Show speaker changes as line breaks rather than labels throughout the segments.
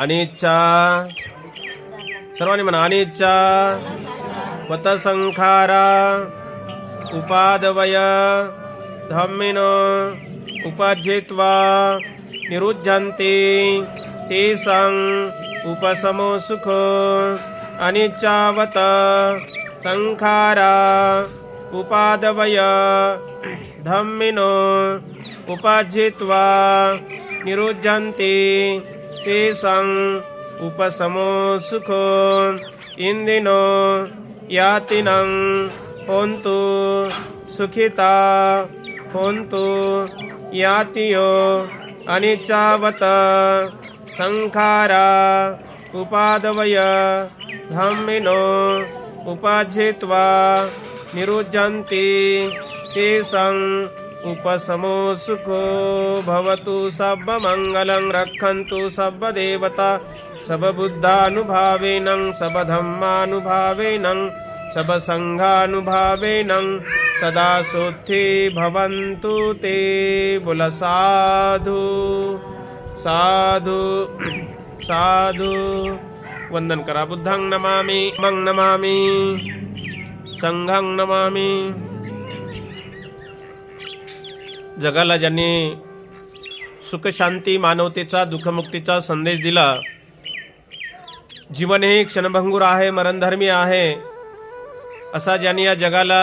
अनिच्छा। सर्वांनी म्हणा अनिच्छा। पतसंखारा। उपादवय। धम्मिन। उपजित्वा। निरुध्यन्ते तेषां उपशमो सुख। अनिच्छावत। संखारा। उपादवय। धम्मिनो। उपजित्वा। निरुध्यन्ते तेषां उपशमो सुखो इंदिनो यातिनं होन्तु सुखिता होन्तु यातियो अनिच्चावत संखारा उपादवय धम्मिनो उपाजित्वा निरुध्यन्ति तेषां उपशमो सुखो भवतु सर्वमङ्गलं रक्षन्तु सर्वदेवता सबबुद्धानुभावेन सबधम्मानुभावेन सबसङ्घानुभावेन सदा सोत्थे भवन्तु ते बुल साधु साधु साधु। वंदन करा बुद्धं नमामि मं नमामि संघं नमामि। जगाला ज्यांनी सुखशांती मानवतेचा दुःखमुक्तीचा संदेश दिला जीवन हे क्षणभंगूर आहे मरणधर्मी आहे असा ज्यांनी या जगाला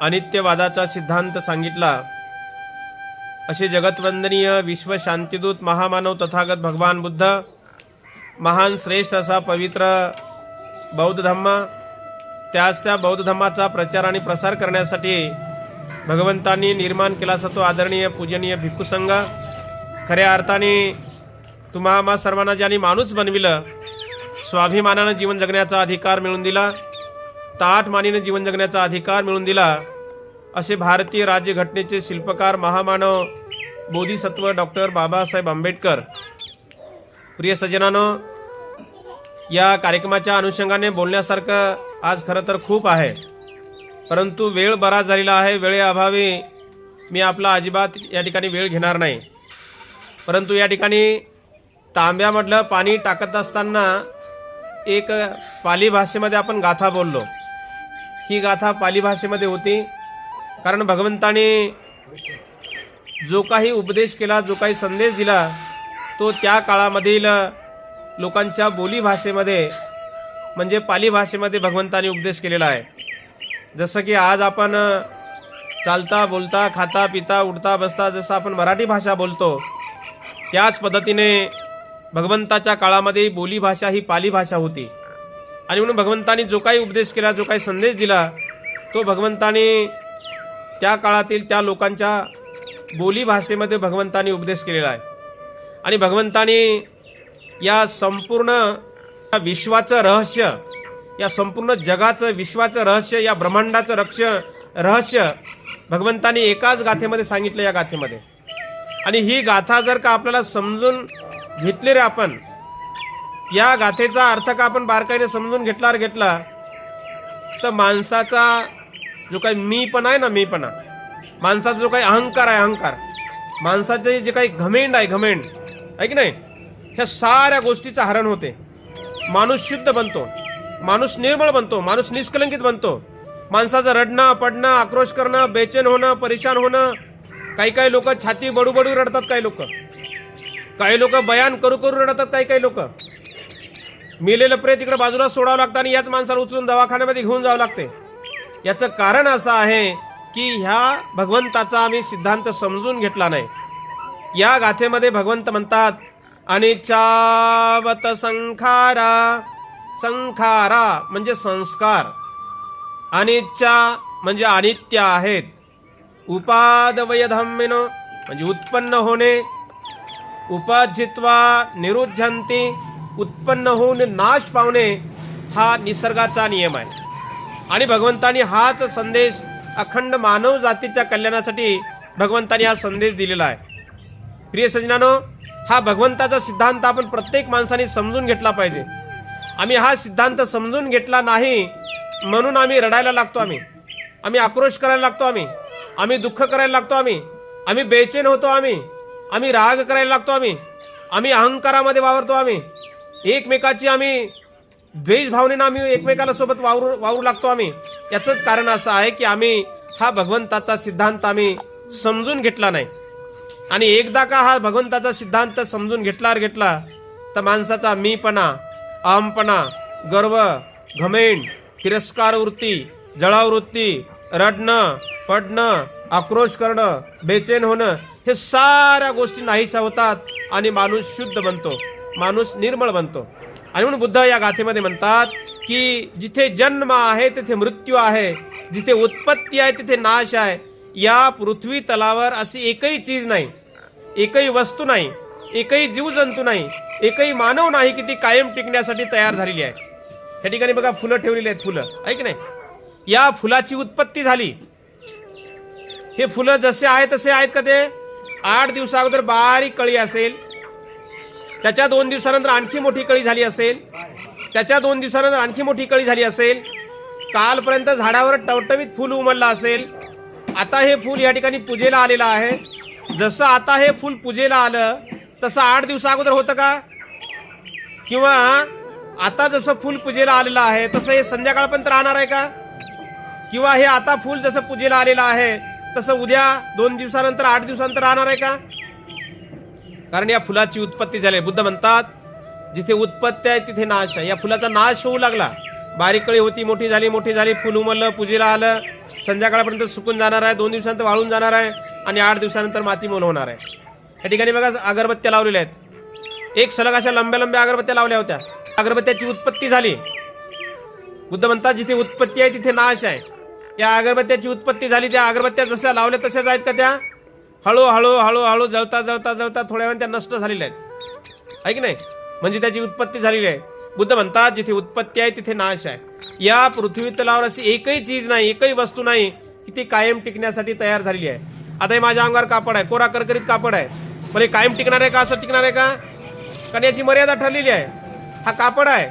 अनित्यवादाचा सिद्धांत सांगितला असे जगतवंदनीय विश्वशांतीदूत महामानव तथागत भगवान बुद्ध महान श्रेष्ठ असा पवित्र बौद्ध धम्म त्याच त्या बौद्ध धम्माचा प्रचार आणि प्रसार करण्यासाठी भगवंतांनी निर्माण केला असा तो आदरणीय पूजनीय भिक्खू संघ. खऱ्या अर्थाने तुम्हा सर्वांना ज्यांनी माणूस बनविलं स्वाभिमानानं जीवन जगण्याचा अधिकार मिळून दिला ताठ मानीनं जीवन जगण्याचा अधिकार मिळून दिला असे भारतीय राज्यघटनेचे शिल्पकार महामानव बोधिसत्व डॉक्टर बाबासाहेब आंबेडकर. प्रिय सज्जनानं या कार्यक्रमाच्या अनुषंगाने बोलण्यासारखं आज खरं तर खूप आहे. परंतु वेळ बराच झालेला आहे वेळेअभावी मी आपला अजिबात या ठिकाणी वेळ घेणार नाही. परंतु या ठिकाणी तांब्यामधलं पाणी टाकत असताना एक पाली भाषेमध्ये आपण गाथा बोललो. ही गाथा पाली भाषेमध्ये होती. कारण भगवंताने जो काही उपदेश केला जो काही संदेश दिला तो त्या काळामधील लोकांच्या बोली भाषेमध्ये म्हणजे पाली भाषेमध्ये भगवंताने उपदेश केलेला आहे. जसं की आज आपण चालता बोलता खाता पिता उठता बसता जसं आपण मराठी भाषा बोलतो त्याच पद्धतीने भगवंताच्या काळामध्ये बोली भाषा ही पाली भाषा होती. आणि म्हणून भगवंतानी जो काही उपदेश केला जो काही संदेश दिला तो भगवंताने त्या काळातील त्या लोकांच्या बोली भाषेमध्ये भगवंतानी उपदेश केलेला आहे. आणि भगवंताने या संपूर्ण विश्वाचं रहस्य या संपूर्ण जगाचं विश्वाचं रहस्य या ब्रह्मांडाचं रक्ष रहस्य भगवंतानी एकाच गाथेमध्ये सांगितलं या गाथेमध्ये. आणि ही गाथा जर का आपल्याला समजून घेतली रे आपण या गाथेचा अर्थ का आपण बारकाईने समजून घेतला रे घेतला तर माणसाचा जो काही मीपणा आहे ना मीपणा माणसाचा जो काही अहंकार आहे अहंकार. माणसाचे जे काही घमेंड आहे घमेंड. आहे की नाही? ह्या साऱ्या गोष्टीचं हरण होते. माणूस शुद्ध बनतो. माणूस निर्मळ बनतो माणूस निष्कलंकित बनतो. माणसाचं रडणं पडणं आक्रोश करणं बेचैन होणं परेशान होणं काही काही लोक छाती बडू बडू रडतात काही लोक. काही लोक बयान करू करू रडतात काही काही लोक. मिलेलं प्रेत इकडे बाजूला सोडावं लागतं आणि याच माणसाला उचलून दवाखान्यामध्ये घेऊन जावं लागते. याचं कारण असं आहे की ह्या भगवंताचा आम्ही सिद्धांत समजून घेतला नाही. या गाथेमध्ये भगवंत म्हणतात अनिच्छावत संखारा संखारा म्हणजे संस्कार. अनिच्छा म्हणजे अनित्य आहेत. उपादवय धम्मिन म्हणजे उत्पन्न होणे. उपजित्वा निरुद्धंती उत्पन्न होऊन नाश पावणे हा निसर्गाचा नियम आहे. आणि भगवंतानी हाच संदेश अखंड मानव जातीच्या कल्याणासाठी भगवंतानी हा संदेश दिलेला आहे. प्रिय सजनानो हा भगवंताचा सिद्धांत आपण प्रत्येक माणसाने समजून घेतला पाहिजे. आम्ही हा सिद्धांत समजून घेतला नाही म्हणून आम्ही रडायला लागतो आम्ही. आम्ही आक्रोश करायला लागतो आम्ही. आम्ही दुःख करायला लागतो आम्ही. आम्ही बेचैन होतो आम्ही. आम्ही राग करायला लागतो आम्ही. आम्ही अहंकारामध्ये वावरतो आम्ही. एकमेकाची आम्ही द्वेष भावनेनं आम्ही एकमेकाला सोबत वावरू वावरू लागतो आम्ही. याचंच कारण असं आहे की आम्ही हा भगवंताचा सिद्धांत आम्ही समजून घेतला नाही. आणि एकदा का हा भगवंताचा सिद्धांत समजून घेतला घेतला तर माणसाचा मीपणा अहमपणा गर्व घमेंड तिरस्कार वृत्ती जळावृत्ती रडणं पडणं आक्रोश करणं बेचैन होणं हे साऱ्या गोष्टी नाहीशा होतात आणि माणूस शुद्ध बनतो. माणूस निर्मळ बनतो. आणि म्हणून बुद्ध या गाथेमध्ये म्हणतात की जिथे जन्म आहे तिथे मृत्यू आहे. जिथे उत्पत्ती आहे तिथे नाश आहे. या पृथ्वी तलावर अशी एकही चीज नाही एकही वस्तू नाही. एकही जीवजंतू नाही एकही मानव नाही की ती कायम टिकण्यासाठी तयार झालेली आहे. त्या ठिकाणी बघा फुलं ठेवलेली आहेत फुलं. ऐक नाही? या फुलाची उत्पत्ती झाली. हे फुलं जसे आहे तसे आहेत का ते? आठ दिवसा अगोदर बारीक कळी असेल. त्याच्या दोन दिवसानंतर आणखी मोठी कळी झाली असेल. त्याच्या दोन दिवसानंतर आणखी मोठी कळी झाली असेल. कालपर्यंत झाडावर टवटवीत फुल उमललं असेल. आता हे फुल या ठिकाणी पूजेला आलेलं आहे. जसं आता हे फुल पूजेला आलं तसं आठ दिवसा अगोदर होतं का? किंवा आता जसं फुल पूजेला आलेलं आहे तसं हे संध्याकाळपर्यंत राहणार आहे का? किंवा हे आता फुल जसं पूजेला आलेलं आहे तसं उद्या दोन दिवसानंतर आठ दिवसानंतर राहणार आहे का? कारण या फुलाची उत्पत्ती झाली. बुद्ध म्हणतात जिथे उत्पत्ती आहे तिथे नाश आहे. या फुलाचा नाश होऊ लागला. बारीक कळी होती मोठी झाली मोठी झाली फुल उमललं पूजेला आलं. संध्याकाळपर्यंत सुकून जाणार आहे दोन दिवसानंतर वाळून जाणार आहे आणि आठ दिवसानंतर माती मोल होणार आहे. या ठिकाणी बघा अगरबत्त्या लावलेल्या आहेत. एक सलग अशा लंब्या लंब्या अगरबत्त्या लावल्या होत्या. अगरबत्त्याची उत्पत्ती झाली. बुद्ध म्हणतात जिथे उत्पत्ती आहे तिथे नाश आहे. या अगरबत्त्याची उत्पत्ती झाली त्या अगरबत्त्या जशा लावल्या तशाच आहेत का त्या? हळूहळू हळूहळू जळता जळता जळता थोड्या वेळ त्या नष्ट झालेल्या आहेत. आहे की नाही? म्हणजे त्याची उत्पत्ती झालेली आहे. बुद्ध म्हणतात जिथे उत्पत्ती आहे तिथे नाश आहे. या पृथ्वी तलावर अशी एकही चीज नाही एकही वस्तू नाही की ती कायम टिकण्यासाठी तयार झालेली आहे. आता हे माझ्या अंगावर कापड आहे कोरा करकरीत कापड आहे. पण हे कायम टिकणार आहे का? असं टिकणार आहे का? कारण याची मर्यादा ठरलेली आहे. हा कापड आहे.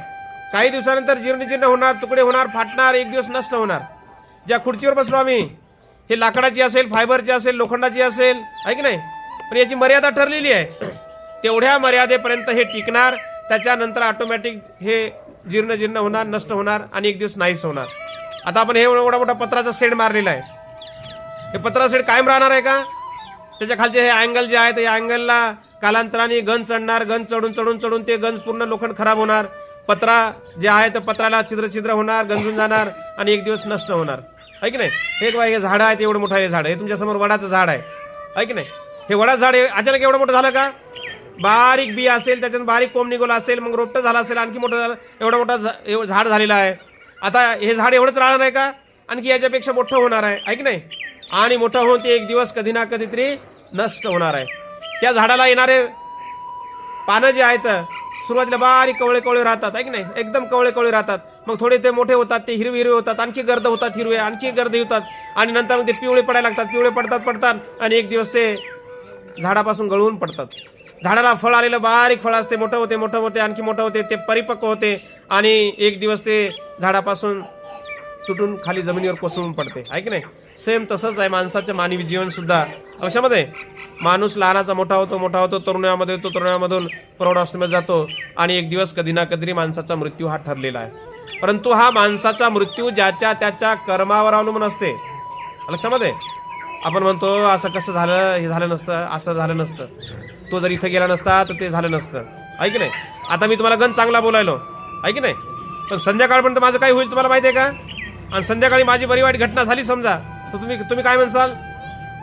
काही दिवसानंतर जीर्ण जीर्ण होणार तुकडे होणार फाटणार एक दिवस नष्ट होणार. ज्या खुर्चीवर बसलो आम्ही हे लाकडाची असेल फायबरची असेल लोखंडाची असेल आहे की नाही? पण याची मर्यादा ठरलेली आहे. तेवढ्या मर्यादेपर्यंत हे टिकणार त्याच्यानंतर ऑटोमॅटिक हे जीर्ण जीर्ण होणार नष्ट होणार आणि एक दिवस नाहीच होणार. आता आपण हे एवढा मोठा पत्राचा सेड मारलेला आहे. हे पत्रा सेड कायम राहणार आहे का? त्याच्या खालचे हे अँगल जे आहे त्या अँगलला कालांतराने गंज चढणार गन चढून चढून चढून ते गंज पूर्ण लोखंड खराब होणार. पत्रा जे आहे तर पत्राला छिद्र छिद्र होणार गंजून जाणार आणि एक दिवस नष्ट होणार. आहे की नाही? हे बघा हे झाडं आहेत एवढं मोठं हे झाड हे तुमच्यासमोर वडाचं झाड आहे. आहे की नाही? हे वडाचं झाड हे अचानक एवढं मोठं झालं का? बारीक बी असेल त्याच्यात बारीक कोंब निघोला असेल मग रोपटं झालं असेल आणखी मोठं झालं एवढं मोठं झाड झालेलं आहे. आता हे झाड एवढंच राहणार आहे का? आणखी याच्यापेक्षा मोठं होणार आहे. आहे की नाही? आणि मोठं होऊन ते एक दिवस कधी ना कधीतरी नष्ट होणार आहे. त्या झाडाला येणारे पानं जे आहेत सुरुवातीला बारीक कवळे कवळे राहतात आहे की नाही? एकदम कवळे कवळे राहतात. मग थोडे ते मोठे होतात ते हिरवे हिरवे होतात आणखी गर्द होतात हिरवे आणखी गर्द होतात आणि नंतर मग ते पिवळे पडायला लागतात पिवळे पडतात पडतात. आणि एक दिवस ते झाडापासून गळून पडतात. झाडाला फळ आलेलं बारीक फळ असते मोठं होते मोठं होते आणखी मोठं होते ते परिपक्व होते. आणि एक दिवस ते झाडापासून तुटून खाली जमिनीवर कोसळून पडते आहे की नाही? सेम तसंच आहे माणसाचं मानवी जीवन सुद्धा. लक्षामध्ये माणूस लहानाचा मोठा होतो मोठा होतो तरुणामध्ये तो तरुणामधून प्रौढावस्थेमध्ये जातो आणि एक दिवस कधी ना कधी माणसाचा मृत्यू हा ठरलेला आहे. परंतु हा माणसाचा मृत्यू ज्याच्या त्याच्या कर्मावर अवलंबून असते. लक्षामध्ये? आपण म्हणतो असं कसं झालं हे झालं नसतं असं झालं नसतं. तो जर इथं गेला नसता तर ते झालं नसतं. आहे की नाही? आता मी तुम्हाला गण चांगला बोलायलो. आहे की नाही? पण संध्याकाळपर्यंत माझं काय होईल तुम्हाला माहिती आहे का? आणि संध्याकाळी माझी बरी वाईट घटना झाली समजा. तर तुम्ही तुम्ही काय म्हणसाल?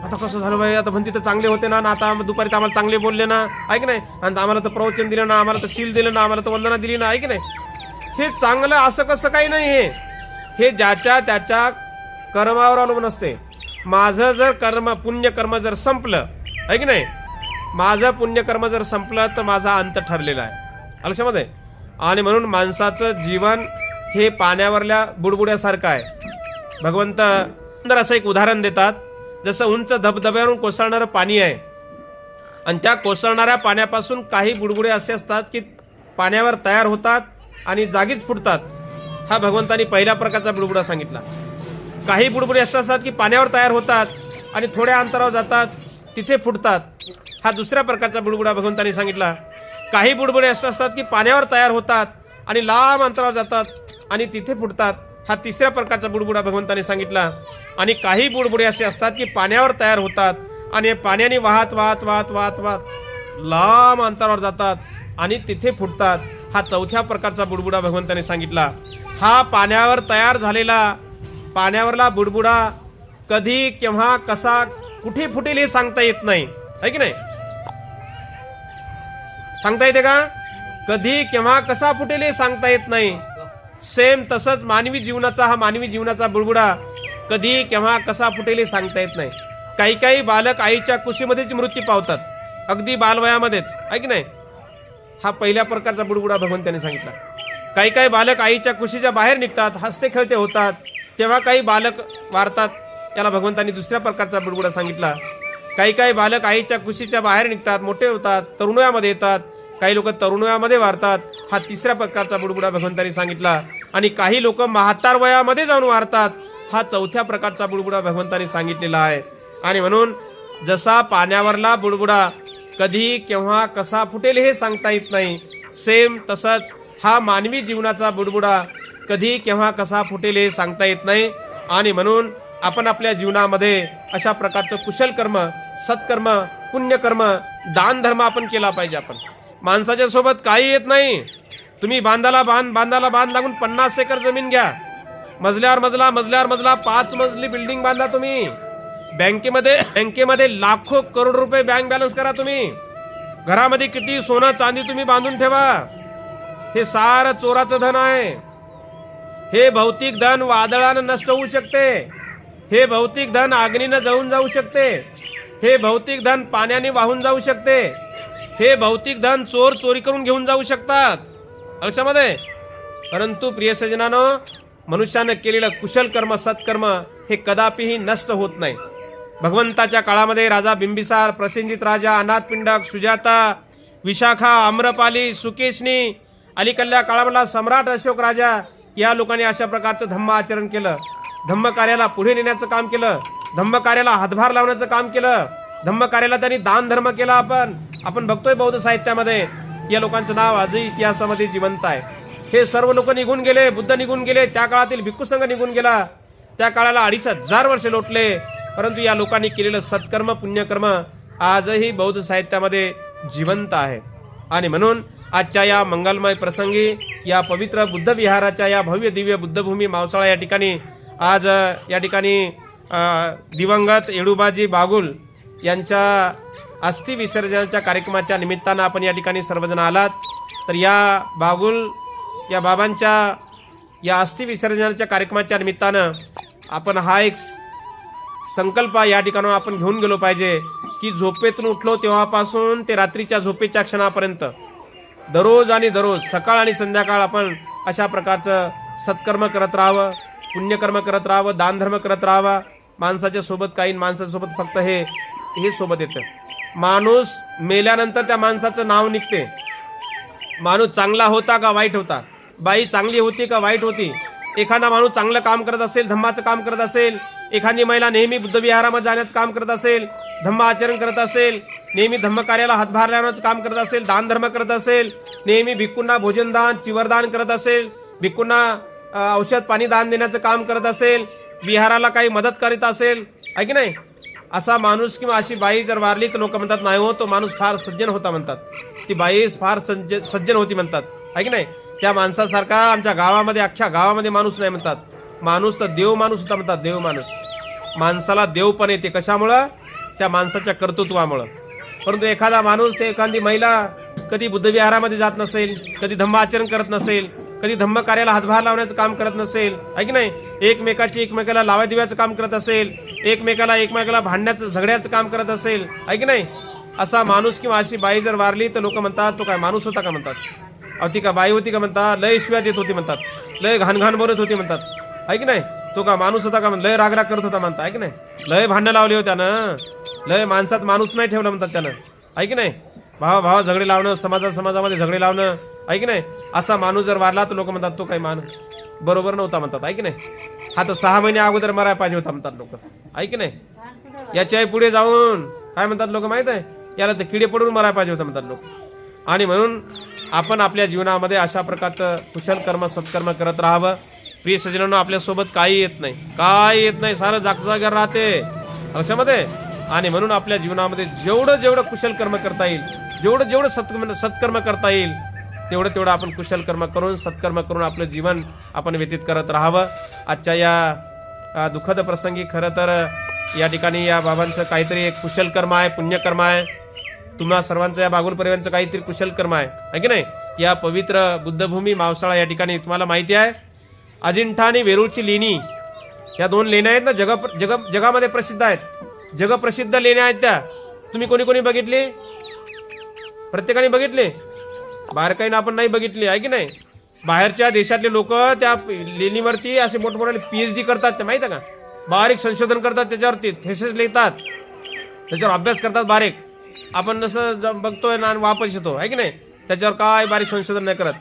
आता कसं झालं बाई आता म्हणते तर चांगले होते ना आता दुपारी तर आम्हाला चांगले बोलले ना आहे की नाही आणि आम्हाला तर प्रवचन दिलं ना आम्हाला तर शील दिलं ना आम्हाला तर वंदना दिली ना आहे की नाही हे चांगलं असं कसं काही नाही हे. हे ज्याच्या त्याच्या कर्मावर अवलंबून असते. माझं जर कर्म पुण्यकर्म जर संपलं आहे की नाही माझं पुण्यकर्म जर संपलं तर माझा अंत ठरलेला आहे. लक्षामध्ये आणि म्हणून माणसाचं जीवन हे पाण्यावरल्या बुडबुड्यासारखं आहे. भगवंत सुंदर असं एक उदाहरण देतात. जसं उंच धबधब्यावरून कोसळणारं पाणी आहे. आणि त्या कोसळणाऱ्या पाण्यापासून काही बुडबुडे असे असतात की पाण्यावर तयार होतात आणि जागीच फुटतात. हा भगवंतानी पहिल्या प्रकारचा बुडबुडा सांगितला. काही बुडबुडे असे असतात की पाण्यावर तयार होतात आणि थोड्या अंतरावर जातात तिथे फुटतात. हा दुसऱ्या प्रकारचा बुडबुडा भगवंतानी सांगितला. काही बुडबुडे असे असतात की पाण्यावर तयार होतात आणि लांब अंतरावर जातात आणि तिथे फुटतात. हा तिसऱ्या प्रकारचा बुडबुडा भगवंताने सांगितला. आणि काही बुडबुडे असे असतात की पाण्यावर तयार होतात आणि पाण्याने वाहत वाहत वाहत वाहत वाहत लांब अंतरावर जातात आणि तिथे फुटतात. हा चौथ्या प्रकारचा बुडबुडा भगवंताने सांगितला. हा पाण्यावर तयार झालेला पाण्यावरला बुडबुडा कधी केव्हा कसा कुठे फुटेल हे सांगता येत नाही. आहे की नाही? सांगता येते का? कधी केव्हा कसा फुटेल हे सांगता येत नाही. सेम तसंच मानवी जीवनाचा हा मानवी जीवनाचा बुडबुडा कधी केव्हा कसा फुटेल हे सांगता येत नाही. काही काही बालक आईच्या कुशीमध्येच मृत्यू पावतात. अगदी बालवयामध्येच. आहे की नाही? हा पहिल्या प्रकारचा बुडबुडा भगवंताने सांगितला. काही काही बालक आईच्या कुशीच्या बाहेर निघतात हसते खेळते होतात. तेव्हा काही बालक वारतात. याला भगवंतांनी दुसऱ्या प्रकारचा बुडबुडा सांगितला. काही काही बालक आईच्या कुशीच्या बाहेर निघतात मोठे होतात तरुणयामध्ये येतात. काही लोक तरुण वयामध्ये वारतात. हा तिसऱ्या प्रकारचा बुडबुडा भगवंतांनी सांगितला. आणि काही लोक म्हातार वयामध्ये जाऊन वारतात. हा चौथ्या प्रकारचा बुडबुडा भगवंतांनी सांगितलेला आहे. आणि म्हणून जसा पाण्यावरला बुडबुडा कधी केव्हा कसा फुटेल हे सांगता येत नाही. सेम तसंच हा मानवी जीवनाचा बुडबुडा कधी केव्हा कसा फुटेल हे सांगता येत नाही. आणि म्हणून आपण आपल्या जीवनामध्ये अशा प्रकारचं कुशल कर्म सत्कर्म पुण्यकर्म दान धर्म आपण केला पाहिजे आपण. माणसाच्या सोबत काही येत नाही. तुम्ही बांधाला बांध बांधाला बांध लागून पन्नास एकर जमीन घ्या. मजल्यावर मजला मजल्यावर मजला पाच मजली बिल्डिंग बांधा तुम्ही. बँकेमध्ये बँकेमध्ये लाखो करोड रुपये बँक बॅलन्स करा तुम्ही. घरामध्ये किती सोनं चांदी तुम्ही बांधून ठेवा. हे सारं चोराचं धन आहे. हे भौतिक धन वादळानं नष्ट होऊ शकते. हे भौतिक धन अग्नीनं जळून जाऊ शकते. हे भौतिक धन पाण्याने वाहून जाऊ शकते. हे भौतिक धन चोर चोरी करून घेऊन जाऊ शकतात. लक्षामध्ये? परंतु प्रिय सजनानो मनुष्यानं केलेलं कुशल कर्म सत्कर्म हे कदापिही नष्ट होत नाही. भगवंताच्या काळामध्ये राजा बिंबिसार प्रसेनजित राजा अनाथपिंडक सुजाता विशाखा आम्रपाली सुकेशनी अलीकडल्या काळामधला सम्राट अशोक राजा या लोकांनी अशा प्रकारचं धम्म आचरण केलं. धम्म कार्याला पुढे नेण्याचं काम केलं. धम्म कार्याला हातभार लावण्याचं काम केलं. धम्म कार्याला त्यांनी दान धर्म केला आपण. आपण बघतोय बौद्ध साहित्यामध्ये या लोकांचं नाव आजही इतिहासामध्ये जिवंत आहे. हे सर्व लोक निघून गेले बुद्ध निघून गेले त्या काळातील भिक्खू संघ निघून गेला. त्या काळाला अडीच हजार वर्षे लोटले परंतु या लोकांनी केलेलं सत्कर्म पुण्यकर्म आजही बौद्ध साहित्यामध्ये जिवंत आहे. आणि म्हणून आजच्या या मंगलमय प्रसंगी या पवित्र बुद्ध विहाराच्या या भव्य दिव्य बुद्धभूमी मावसाळा या ठिकाणी आज या ठिकाणी दिवंगत येडूबाजी बागुल यांच्या अस्थि विसर्जनाच्या कार्यक्रमाच्या निमित्तानं आपण या ठिकाणी सर्वजण आलात. तर या बागुल या बाबांच्या या अस्थि विसर्जनाच्या कार्यक्रमाच्या निमित्तानं आपण हा एक संकल्प या ठिकाणावर आपण घेऊन गेलो पाहिजे की झोपेतून उठलो तेव्हापासून ते रात्रीच्या झोपेच्या क्षणापर्यंत. दररोज आणि दररोज सकाळ आणि संध्याकाळ आपण अशा प्रकारचं सत्कर्म करत राहावं पुण्यकर्म करत राहावं दानधर्म करत राहावा. माणसाच्या सोबत काही माणसासोबत फक्त हे हे सोबत येतं. माणूस मेल्यानंतर त्या माणसाचं नाव निघते. माणूस चांगला होता का वाईट होता? बाई चांगली होती का वाईट होती? एखादा माणूस चांगलं काम करत असेल धम्माचं काम करत असेल एखादी महिला नेहमी बुद्धविहारामध्ये जाण्याचं काम करत असेल धम्म आचरण करत असेल नेहमी धम्मकार्याला हातभार लावण्याचं काम करत असेल दान धर्म करत असेल नेहमी भिक्कूंना भोजनदान चिवरदान करत असेल भिक्कूंना औषध पाणी दान देण्याचं काम करत असेल विहाराला काही मदत करीत असेल आहे की नाही? असा माणूस किंवा अशी बाई जर वारली तर लोक म्हणतात नाही हो तो माणूस फार सज्जन होता म्हणतात. ती बाई फार सज्ज सज्जन होती म्हणतात. आहे की नाही? त्या माणसासारखा आमच्या गावामध्ये अख्ख्या गावामध्ये माणूस नाही म्हणतात. माणूस तर देव माणूस होता म्हणतात देव माणूस. माणसाला देव पण येते. कशामुळं? त्या माणसाच्या कर्तृत्वामुळं. परंतु एखादा माणूस एखादी महिला कधी बुद्धविहारामध्ये जात नसेल कधी धम्म आचरण करत नसेल कधी धम्म कार्याला हातभार लावण्याचं काम करत नसेल आहे की नाही? एकमेकाची एकमेकाला लावा दिव्याचं काम करत असेल एकमेकाला एकमेकाला भांडण्याचं झगड्याचं काम करत असेल आहे की नाही? असा माणूस किंवा अशी बाई जर वारली तर लोक म्हणतात तो काय माणूस होता का? म्हणतात. अहो ती का बाई होती का म्हणतात? लय शिव्या देत होती म्हणतात. लय घाण घाण बोलत होती म्हणतात. आहे की नाही? तो का माणूस होता का? म्हण लय रागराग करत होता म्हणता आहे की नाही? लय भांडणं लावली हो त्यानं. लय माणसात माणूस नाही ठेवलं म्हणतात त्यानं. आहे की नाही? भावा भावा झगडे लावणं समाजा समाजामध्ये झगडे लावणं ऐक की नाही? असा माणूस जर वारला तर लोक म्हणतात तो काही माणूस? बरोबर नव्हता म्हणतात आहे की नाही? हा तर सहा महिने अगोदर मरायला पाहिजे होता म्हणतात लोक. ऐक की नाही? याच्याही पुढे जाऊन काय म्हणतात लोक माहीत आहे? याला तर किडे पडून मरायला पाहिजे होता म्हणतात लोक. आणि म्हणून आपण आपल्या जीवनामध्ये अशा प्रकारचं कुशल कर्म सत्कर्म करत राहावं. प्रिय सजनांनो आपल्यासोबत काही येत नाही. काय येत नाही. सारं जागजागर राहते. लक्षामध्ये? आणि म्हणून आपल्या जीवनामध्ये जेवढं जेवढं कुशल कर्म करता येईल जेवढं जेवढं सत्कर्म सत्कर्म करता येईल तेवढं तेवढं आपण कुशल कर्म करून सत्कर्म करून आपलं जीवन आपण व्यतीत करत राहावं. आजच्या या दुःखद प्रसंगी खरं तर या ठिकाणी या बाबांचं काहीतरी एक कुशल कर्म आहे पुण्यकर्म आहे. तुम्हा सर्वांचं या बागुल परिवारांचं काहीतरी कुशल कर्म आहे. की नाही? या पवित्र बुद्धभूमी मावसाळा या ठिकाणी तुम्हाला माहिती आहे. अजिंठा आणि वेरूळची लेणी या दोन लेण्या आहेत ना जग जग जगामध्ये प्रसिद्ध आहेत. जगप्रसिद्ध लेण्या आहेत त्या. तुम्ही कोणी कोणी बघितली? प्रत्येकाने बघितले? बारकाईनं आपण नाही बघितली आहे की नाही? बाहेरच्या देशातले लोक त्या लेणीवरती असे मोठमोठ्याने पी एच डी करतात ते माहिती आहे का? बारीक संशोधन करतात त्याच्यावरती थेसेस लिहितात. त्याच्यावर अभ्यास करतात बारीक. आपण जसं बघतोय ना आणि वापस येतो आहे की नाही? त्याच्यावर काय बारीक संशोधन नाही करत.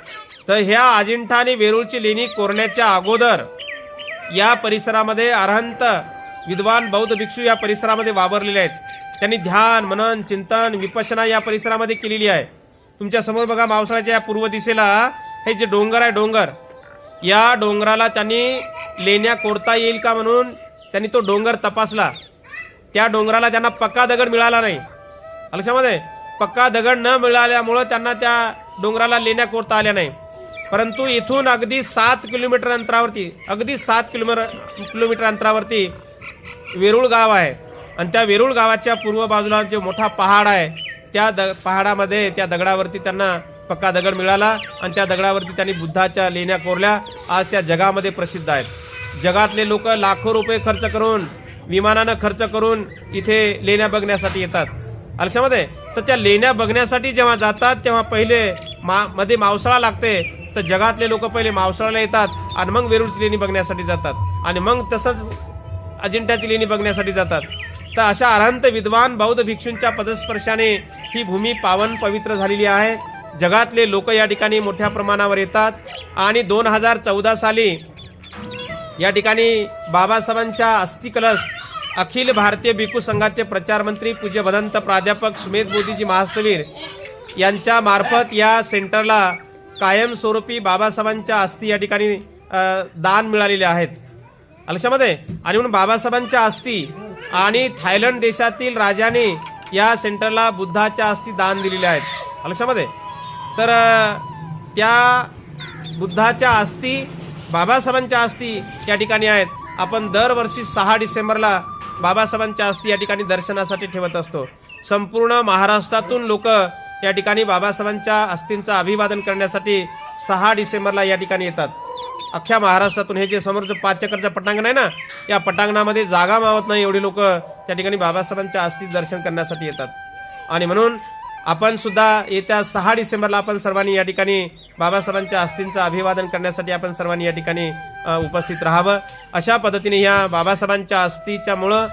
तर ह्या अजिंठा आणि वेरूळची लेणी कोरण्याच्या अगोदर या परिसरामध्ये अरहंत विद्वान बौद्ध भिक्षू या परिसरामध्ये वावरलेले आहेत. त्यांनी ध्यान मनन चिंतन विपशना या परिसरामध्ये केलेली आहे. तुमच्यासमोर बघा मावसाळ्याच्या या पूर्व दिशेला हे जे डोंगर आहे डोंगर या डोंगराला त्यांनी लेण्या कोरता येईल का म्हणून त्यांनी तो डोंगर तपासला. त्या डोंगराला त्यांना पक्का दगड मिळाला नाही. लक्षामध्ये पक्का दगड न मिळाल्यामुळं त्यांना त्या डोंगराला लेण्या कोरता आल्या नाही. परंतु इथून अगदी सात किलोमीटर अंतरावरती अगदी सात किलोमीटर किलोमीटर अंतरावरती वेरूळ गाव आहे. आणि त्या वेरूळ गावाच्या पूर्व बाजूला जो मोठा पहाड आहे त्या द पहाडामध्ये त्या दगडावरती त्यांना पक्का दगड मिळाला आणि त्या दगडावरती त्यांनी बुद्धाच्या लेण्या कोरल्या. आज त्या जगामध्ये प्रसिद्ध आहेत. जगातले लोक लाखो रुपये खर्च करून विमानानं खर्च करून इथे लेण्या बघण्यासाठी येतात. लक्षामध्ये तर त्या लेण्या बघण्यासाठी जेव्हा जातात तेव्हा पहिले मा मध्ये मावसाळा लागते. तर जगातले लोक पहिले मावसाळ्याला येतात आणि मग वेरूळची लेणी बघण्यासाठी जातात. आणि मग तसंच अजिंठ्याची लेणी बघण्यासाठी जातात. तर अशा अरहंत विद्वान बौद्ध भिक्षूंच्या पदस्पर्शाने ही भूमी पावन पवित्र झालेली आहे. जगातले लोक या ठिकाणी मोठ्या प्रमाणावर येतात. आणि दोन हजार चौदा साली या ठिकाणी बाबासाहेबांच्या अस्थिकलश अखिल भारतीय भिकू संघाचे प्रचारमंत्री पूज्य भदंत प्राध्यापक सुमेध मोदीजी महास्तवीर यांच्या मार्फत या सेंटरला कायमस्वरूपी बाबासाहेबांच्या अस्थि या ठिकाणी दान मिळालेले आहेत. लक्षामध्ये आणि म्हणून बाबासाहेबांच्या अस्थि आणि थायलंड देशातील राजाने या सेंटरला बुद्धाच्या अस्थी दान दिलेल्या आहेत. लक्षामध्ये? तर त्या बुद्धाच्या अस्थी बाबासाहेबांच्या अस्थी या ठिकाणी आहेत. आपण दरवर्षी सहा डिसेंबरला बाबासाहेबांच्या अस्थी या ठिकाणी दर्शनासाठी ठेवत असतो. संपूर्ण महाराष्ट्रातून लोक या ठिकाणी बाबासाहेबांच्या अस्थींचं अभिवादन करण्यासाठी सहा डिसेंबरला या ठिकाणी येतात. अख्ख्या महाराष्ट्रातून हे जे समोरचं पाच पटांगण आहे ना या पटांगणामध्ये जागा मावत नाही एवढे लोक त्या ठिकाणी बाबासाहेबांच्या अस्थी दर्शन करण्यासाठी येतात. आणि म्हणून आपण सुद्धा येत्या सहा डिसेंबरला आपण सर्वांनी या ठिकाणी बाबासाहेबांच्या अस्थींचं अभिवादन करण्यासाठी आपण सर्वांनी या ठिकाणी उपस्थित राहावं. अशा पद्धतीने ह्या बाबासाहेबांच्या अस्थीच्यामुळं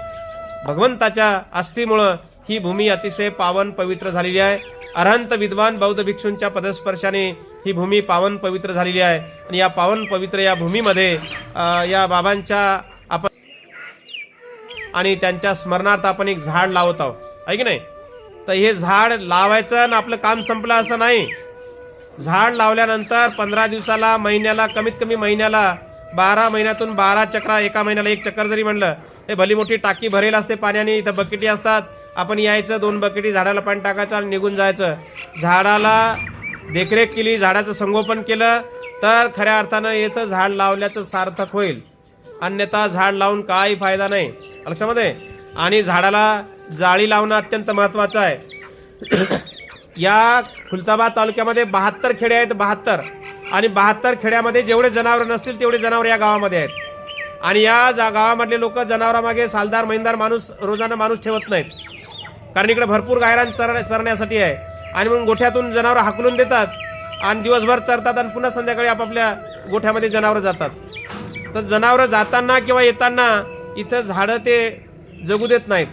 भगवंताच्या अस्थीमुळं ही भूमी अतिशय पावन पवित्र झालेली आहे. अरहंत विद्वान बौद्ध भिक्षूंच्या पदस्पर्शाने ही भूमी पावन पवित्र झालेली आहे. आणि या पावन पवित्र या भूमीमध्ये या बाबांच्या आपण आणि त्यांच्या स्मरणार्थ आपण एक झाड लावत आहोत. आहे की नाही? तर हे झाड लावायचं आणि आपलं काम संपलं असं नाही. झाड लावल्यानंतर पंधरा दिवसाला महिन्याला कमीत कमी महिन्याला बारा महिन्यातून बारा चक्रा एका महिन्याला एक चक्कर जरी म्हणलं ते भली मोठी टाकी भरेल असते पाण्याने इथं बकेटी असतात. आपण यायचं दोन बकेटी झाडाला पाणी टाकायचं आणि निघून जायचं. झाडाला देखरेख केली झाडाचं संगोपन केलं तर खऱ्या अर्थानं येतं झाड लावल्याचं सार्थक होईल. अन्यथा झाड लावून काही फायदा नाही. लक्षामध्ये? आणि झाडाला जाळी लावणं अत्यंत महत्वाचं आहे. या खुलताबाद तालुक्यामध्ये बहात्तर खेडे आहेत बहात्तर. आणि बहात्तर खेड्यामध्ये जेवढे जनावरं नसतील तेवढे जनावर या गावामध्ये आहेत. आणि या जा गावामधले लोक जनावरामागे सालदार महिनदार माणूस रोजानं माणूस ठेवत नाहीत. कारण इकडे भरपूर गायरान चर चरण्यासाठी आहे. आणि मग गोठ्यातून जनावर हाकलून देतात आणि दिवसभर चरतात आणि पुन्हा संध्याकाळी आपापल्या गोठ्यामध्ये जनावरं जातात. तर जनावरं जाताना किंवा येताना इथं झाडं ते जगू देत नाहीत.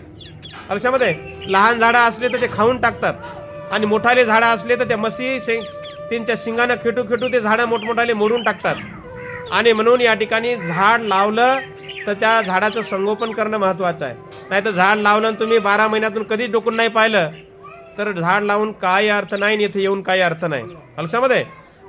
लक्षामध्ये लहान झाडं असले तर ते खाऊन टाकतात. आणि मोठाले झाडं असले तर त्या मसी शे त्यांच्या शिंगानं खेटू खेटू ते झाडं मोठमोठाले मोडून टाकतात. आणि म्हणून या ठिकाणी झाड लावलं तर त्या झाडाचं संगोपन करणं महत्वाचं आहे. नाही तर झाड लावलं आणि तुम्ही बारा महिन्यातून कधीच डोकून नाही पाहिलं तर झाड लावून काही अर्थ नाही आणि इथे येऊन काही अर्थ नाही. लक्षामध्ये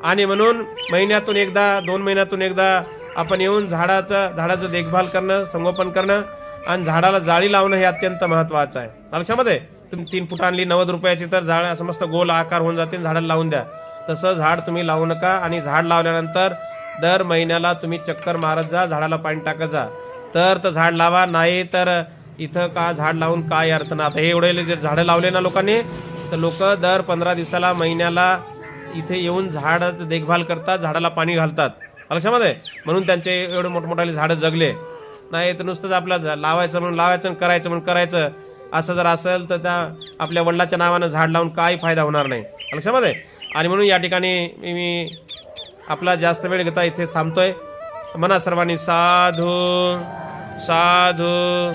आणि म्हणून महिन्यातून एकदा दोन महिन्यातून एकदा आपण येऊन झाडाचं झाडाचं देखभाल करणं संगोपन करणं आणि झाडाला जाळी लावणं हे अत्यंत महत्वाचं आहे. लक्षामध्ये तुम्ही तीन फुट आणली नव्वद रुपयाची तर झाड समस्त मस्त गोल आकार होऊन जाते झाडाला लावून द्या. तसं झाड तुम्ही लावू नका आणि झाड लावल्यानंतर दर महिन्याला तुम्ही चक्कर मारत जा झाडाला पाणी टाकत जा. तर तर झाड लावा नाही तर इथं का झाड लावून काय अर्थ ना आता हे एवढे जर झाडं लावले ना लोकांनी तर लोक दर पंधरा दिवसाला महिन्याला इथे येऊन झाडाचं देखभाल करतात झाडाला पाणी घालतात. लक्षामध्ये म्हणून त्यांचे एवढे मोठमोठाले झाडं जगले. नाही तर नुसतंच आपलं झा- लावायचं म्हणून लावायचं करायचं म्हणून करायचं. असं जर असेल तर त्या आपल्या वडिलाच्या नावानं झाड लावून काही फायदा होणार नाही. लक्षामध्ये आणि म्हणून या ठिकाणी मी मी आपला जास्त वेळ घेता इथे थांबतोय. म्हणा सर्वांनी साधू साधू.